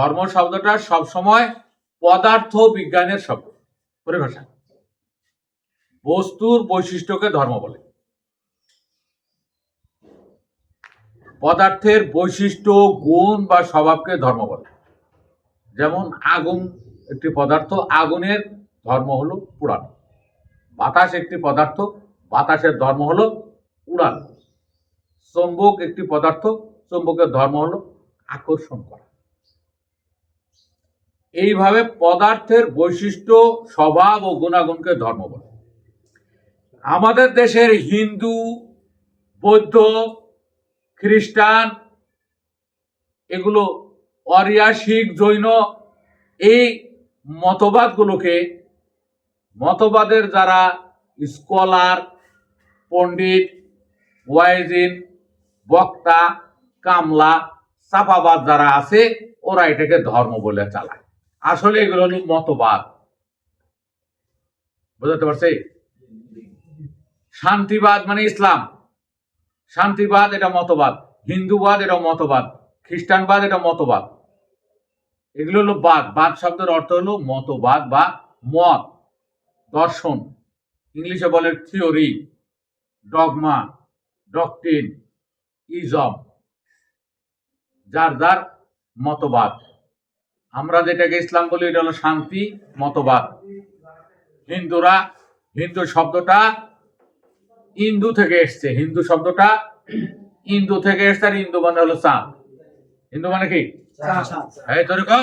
ধর্ম শব্দটা সবসময় পদার্থ বিজ্ঞানের শব্দ। পরিভাষা বস্তুর বৈশিষ্ট্যকে ধর্ম বলে। পদার্থের বৈশিষ্ট্য, গুণ বা স্বভাবকে ধর্ম বলে। যেমন আগুন একটি পদার্থ, আগুনের ধর্ম হলো পুরাণ। বাতাস একটি পদার্থ, বাতাসের ধর্ম হলো উড়ান। চম্বক একটি পদার্থ, চম্বকের ধর্ম হলো আকর্ষণ করা। এইভাবে পদার্থের বৈশিষ্ট্য, স্বভাব ও গুণাগুণকে ধর্ম বলে। আমাদের দেশের হিন্দু, বৌদ্ধ, খ্রিস্টান, এগুলো অরিয়া শিখ জৈন, এই মতবাদগুলোকে, মতবাদের যারা স্কলার, পণ্ডিত, ওয়াইজিন, বক্তা, কামলা চাপাবাদ যারা আছে, ওরা এটাকে ধর্ম বলে চালায়। আসলে এগুলো হলো মতবাদ। বুঝতে পারছি? শান্তিবাদ মানে ইসলাম। শান্তিবাদ এটা মতবাদ। হিন্দুবাদ এটা মতবাদ। খ্রিস্টানবাদ এটা মতবাদ। এগুলো হলো বাদ। বাদ শব্দের অর্থ হলো মতবাদ বা মত, দর্শন। ইংলিশে বলে থিওরি, ডগমা ডকটিন ইজম। যার যার মতবাদ। আমরা যেটাকে ইসলাম বলি এটা হলো শান্তি মতবাদ। হিন্দুরা হিন্দু শব্দটা ইন্দু থেকে এসছে। হিন্দু শব্দটা ইন্দু থেকে এসছে আর ইন্দু মানে হলো চাঁদ। হিন্দু মানে কি? এই তোর কও।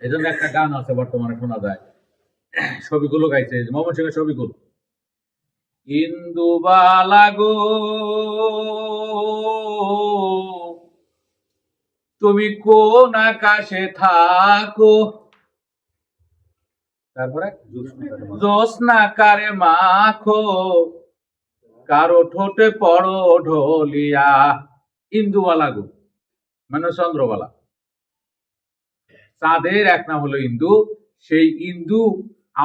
এই জন্য একটা গান আছে বর্তমানে শোনা যায়। ছবিগুলো গাইছে মোহাম্মদ সিংহের ছবিগুলো। ইন্দু বালাগো তুমি কোন আকাশে থাকো? তারপরে জোসনা কারে মাখো? কারও ঠোঁটে পড়ো ঢোলিয়া। ইন্দুবালা গো মানে চন্দ্রবালা। চাঁদের এক নাম হলো ইন্দু, সেই ইন্দু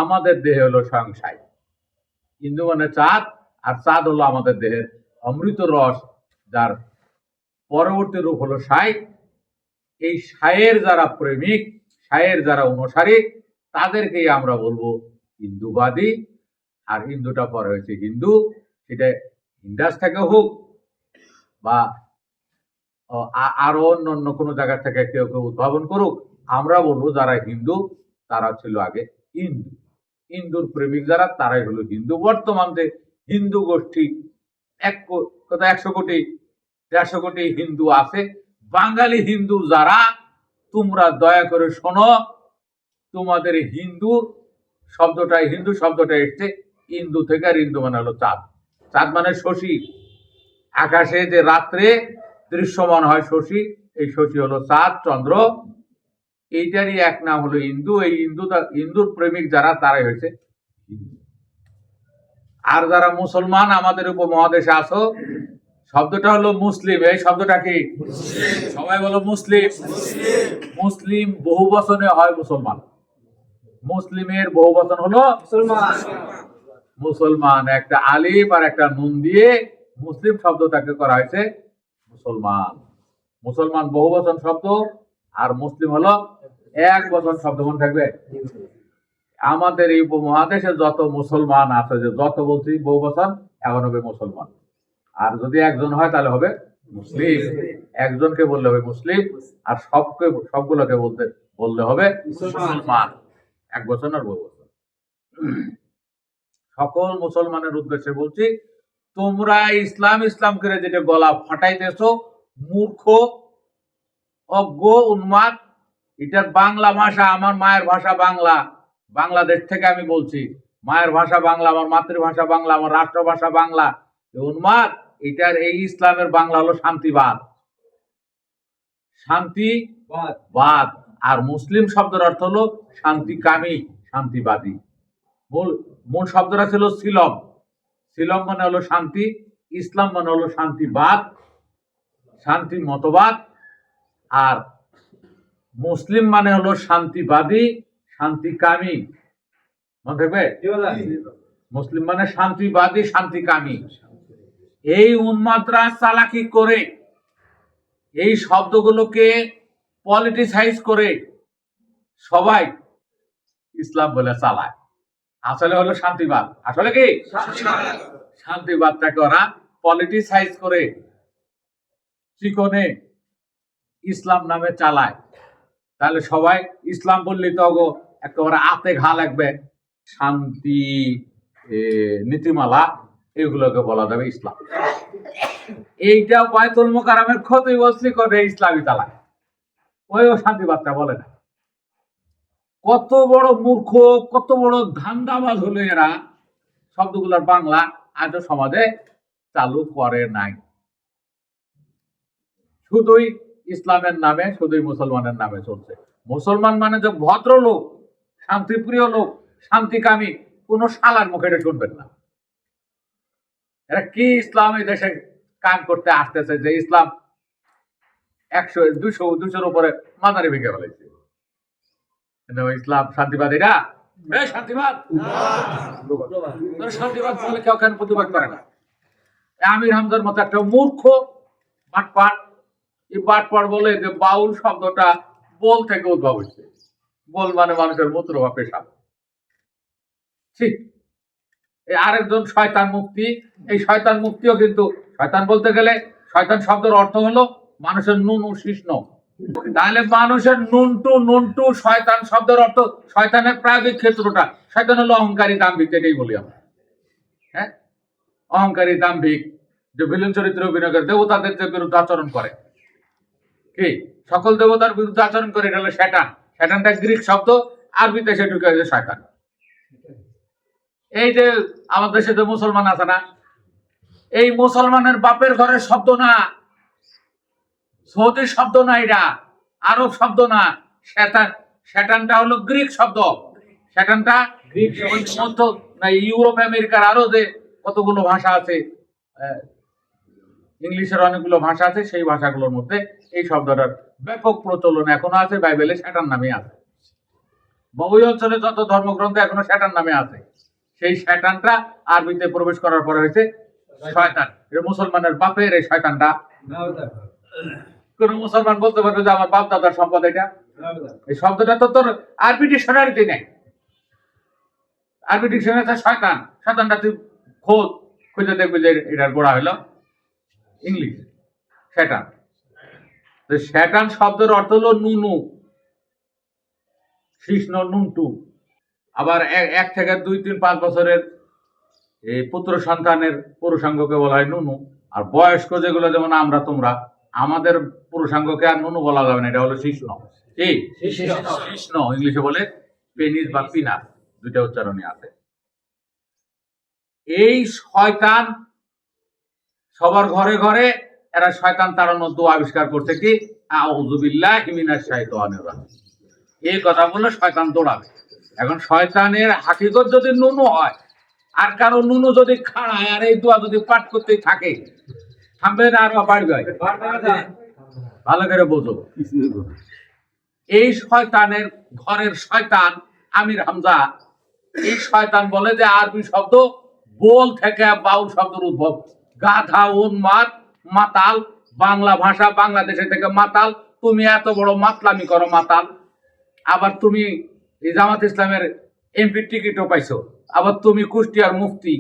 আমাদের দেহে হলো সংসাই ইন্দু মানে চাঁদ, আর চাঁদ হলো আমাদের দেহের অমৃত রস, যার পরবর্তী রূপ হলো সাই। এই সায়ের যারা প্রেমিক সায়ের যারা অনুসারী তাদেরকেই আমরা বলব হিন্দুবাদী। আর হিন্দুটা পরে হয়েছে হিন্দু। সেটা ইন্ডাস থেকে হোক বা আরও অন্য অন্য কোনো জায়গা থেকে কেউ কেউ উদ্ভাবন করুক, আমরা বলব যারা হিন্দু, তারা ছিল আগে হিন্দু। হিন্দুর প্রেমিক যারা, তারাই হলো হিন্দু। বর্তমান যে হিন্দু গোষ্ঠী, এক কো- কত একশো কোটি, দেড়শো কোটি হিন্দু আছে বাঙালি হিন্দু যারা, তোমরা দয়া করে শোনো, তোমাদের হিন্দু শব্দটা হিন্দু শব্দটা এসছে হিন্দু থেকে আর হিন্দু মানে হলো চাঁদ। চাঁদ মানে শশী। আকাশে যে রাত্রে দৃশ্যমান হয় শশী, এই শশী হলো চাঁদ, চন্দ্র। এইটারই এক নাম হলো হিন্দু এই হিন্দু হিন্দুর প্রেমিক যারা, তারাই হয়েছে। আর যারা মুসলমান, আমাদের উপমহাদেশে আসো শব্দটা হলো মুসলিম এই শব্দটা কি? সবাই বলো মুসলিম। মুসলিম বহু বচনে হয় মুসলমান। মুসলিমের বহু বচন হলো মুসলমান। একটা আলিফ আর একটা নুন দিয়ে মুসলিম শব্দটাকে করা হয়েছে মুসলমান। মুসলমান বহু বচন শব্দ আর মুসলিম হলো এক বচন শব্দ। মনে থাকবে? আমাদের এই উপমহাদেশে যত মুসলমান আছে যে যত বলছি বহু বচন এখন হবে মুসলমান। আর যদি একজন হয় তাহলে হবে মুসলিম। একজনকে বললে হবে মুসলিম, আর সবকে, সবগুলোকে বলতে, বললে হবে মুসলমান। এক বছর আর বছর। সকল মুসলমানের উদ্দেশ্যে বলছি, তোমরা ইসলাম ইসলাম করে যেটা গলা ফাটাইতেছো, মূর্খ, অজ্ঞ, উন্মাদ, এটার বাংলা ভাষা আমার মায়ের ভাষা বাংলা। বাংলাদেশ থেকে আমি বলছি, মায়ের ভাষা বাংলা, আমার মাতৃভাষা বাংলা, আমার রাষ্ট্রভাষা বাংলা। উন্মাদ এটার এই ইসলামের বাংলা হলো শান্তিবাদ। শান্তি বাদ। আর মুসলিম শব্দের অর্থ হলো শান্তিকামী শান্তিবাদী। মূল মূল শব্দটা ছিল সিলম সিলম মানে হলো শান্তি ইসলাম মানে হলো শান্তিবাদ শান্তি মতবাদ। আর মুসলিম মানে হলো শান্তিবাদী শান্তিকামী। মনে থাকবে? মুসলিম মানে শান্তিবাদী শান্তিকামী। এই উন্মাদরা চালাকি করে, এই শব্দগুলোকে পলিটিসাইজ করে সবাই ইসলাম বলে চালায়। আসলে হলো শান্তিবাদ। আসলে কি? শান্তিবাদটাকে ওরা পলিটিসাইজ করে চিকনে ইসলাম নামে চালায়। তাহলে সবাই ইসলাম বললে তো একেবারে আতে ঘা লাগবে। শান্তি নীতিমালা এগুলোকে বলা যাবে ইসলাম। এইটা বায়তুল মোকারামের ক্ষতি বসলি করে ইসলামী চালায় ওইও শান্তিবাদটা বলে না। কত বড় মূর্খ, কত বড় ধান্দাবাজ হলো এরা। শব্দগুলোর বাংলা আজও সমাজে চালু করে নাই। শুধুই ইসলামের নামে, শুধুই মুসলমানের নামে চলছে। মুসলমান মানে যে ভদ্র লোক শান্তিপ্রিয় লোক, শান্তিকামী, কোন শালার মুখে এটা শুনবেন না। এরা কি ইসলাম এই দেশে কাম করতে আসতেছে যে ইসলাম একশো দুশো দুশোর উপরে মাদারি ভেঙে ফেলেছে? ইসলাম, শান্তিবাদ তোরা শান্তিবাদ? বলে কেউ কেন প্রতিবাদ করে না। আমির মতো একটা মূর্খ এই বলে যে বাউল শব্দটা বল থেকে মানে মানুষের মূত্র ঠিক আরেকজন শয়তান মুক্তি। এই শয়তান মুক্তিও কিন্তু, শয়তান বলতে গেলে শয়তান শব্দের অর্থ হলো মানুষের নুন ও শিষ্ণ তাহলে মানুষের নুনটু নুনটু শয়তান শব্দের অর্থ শয়তানের প্রায়োগিক ক্ষেত্রটা। শয়তান হলো অহংকারী দাম্ভিক, এটাই বলি আমরা। হ্যাঁ? অহংকারী দাম্ভিক, যে ভিলেন চরিত্রে অভিনয় করে, দেবতাদের যে বিরুদ্ধে আচরণ করে। কি? সকল দেবতার বিরুদ্ধে আচরণ করে, এটা হলো শ্যাটান শ্যাটানটা গ্রিক শব্দ, আরবিতে সে ঢুকে শয়তান। এই যে আমাদের দেশে যে মুসলমান আছে না এই মুসলমানের বাপের ঘরের শব্দ না সৌদি শব্দ না এটা আরব শব্দ না শ্যাতান শ্যাটানটা হলো গ্রিক শব্দ। শ্যাটানটা গ্রিক মধ্য না ইউরোপ আমেরিকার আরও যে কতগুলো ভাষা আছে ইংলিশের অনেকগুলো ভাষা আছে সেই ভাষাগুলোর মধ্যে এই শব্দটার ব্যাপক প্রচলন এখনও আছে বাইবেলে শ্যাটান নামে আছে। বা ওই অঞ্চলে যত ধর্মগ্রন্থ এখনও শ্যাটান নামে আছে। সেই শয়তানটা আরবিতে প্রবেশ করার পরে হয়েছে শয়তান। মুসলমানের বাপের এই শয়তানটা। কোন মুসলমান বলতে পারবে যে আমার বাপ দাদার সম্পদ এটা? এই শব্দটা তো তোর আরবি ডিকশনারিতে নেই। আরবি ডিকশনারিতে শয়তান। শয়তানটা তুই খোঁজ, খুঁজে দেখবি যে এটার গোড়া হলো ইংলিশ শ্যাটান তো শ্যাটান শব্দের অর্থ হলো নুনু। কৃষ্ণ নুনটু। আবার এক থেকে দুই তিন পাঁচ বছরের এই পুত্র সন্তানের পুরুষাঙ্গকে বলা হয় নুনু। আর বয়স্ক যেগুলো যেমন আমরা তোমরা আমাদের পুরুষাঙ্গকে আর নুনু বলা যাবে না এটা হলো কৃষ্ণ কি? কৃষ্ণ ইংলিশে বলে পেনিস বা পিনাস দুইটা উচ্চারণে আছে। এই শয়তান সবার ঘরে ঘরে এরা শয়তান তাড়ানোর দোয়া আবিষ্কার করছে কি? মিনাশ শাইতানির রাজিম। এই কথা বললে শয়তান দৌড়াবে। এখন শয়তানের হাকিকত যদি নুনু হয় আর কারও নুনু যদি খাড়ায় আর এই দোয়া যদি পাঠ করতে থাকে থামবে না আরও বাড়বে। ভালো করে বোঝো। এই শয়তানের ঘরের শয়তান আমির হামজা এই শয়তান বলে যে আরবি শব্দ বোল থেকে বাউল শব্দের উদ্ভব। গাধা উন্মাদ মাতাল বাংলা ভাষা বাংলাদেশে থেকে মাতাল তুমি এত বড় মাতলামি করো মাতাল। আবার তুমি জামাত ইসলামের এমপি টিকিটও পাইছো। আবার তুমি কুষ্টিয়ার মুফতি।